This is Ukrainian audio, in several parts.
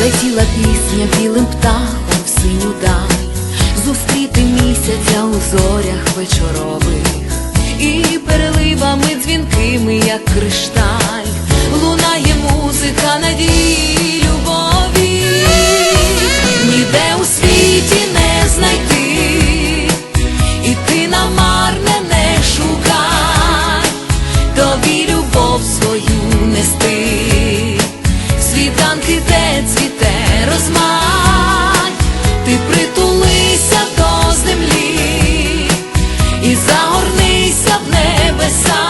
летіла пісня білим птахом в синю даль. Зустріти місяця у зорях вечорових, і переливами дзвінкими, як кришталь, лунає музика надії, любові, ніде у світі не знайти, і ти намарне не шукай, тобі любов свою нести де цвіте розмай, ти притулися до землі і загорнися в небеса,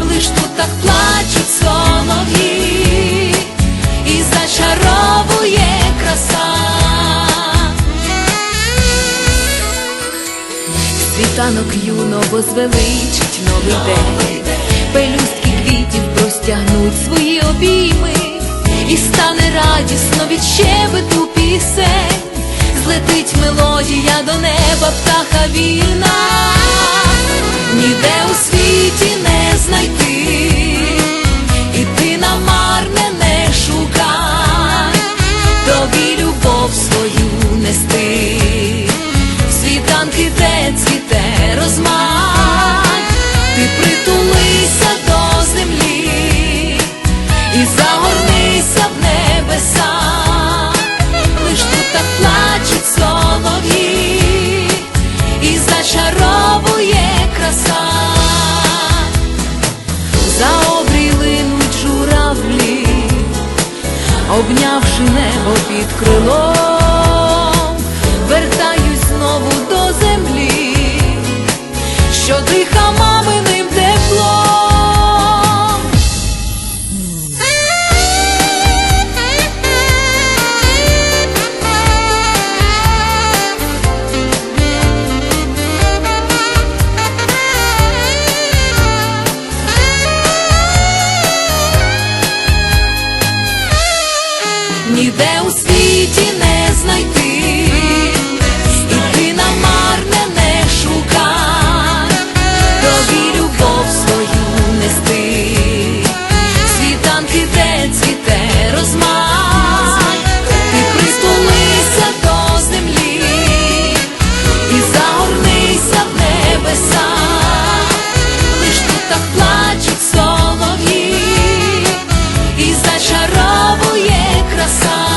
лиш тут так плачуть солов'ї, і зачаровує краса. Світанок юного звеличить новий день, пелюстки квітів простягнуть свої обійми, від щебету пісень, злетить мелодія до неба, птаха вільна, ніде у світі не знайти, і ти намарне не шукай, тобі любов свою нести. В світанки, де цвіте розмай, ти притулися до землі. І загорнися в небеса, обнявши небо під крилом, вертаюсь знову до землі, що диха маминим ніде у світі не знайти, ти намарне не шукай, тобі любов свою нести, світанки де цвіте розмай, ти притулися до землі, і загорнися в небеса, лиш тут плачуть солов'ї, і зачаровує краса.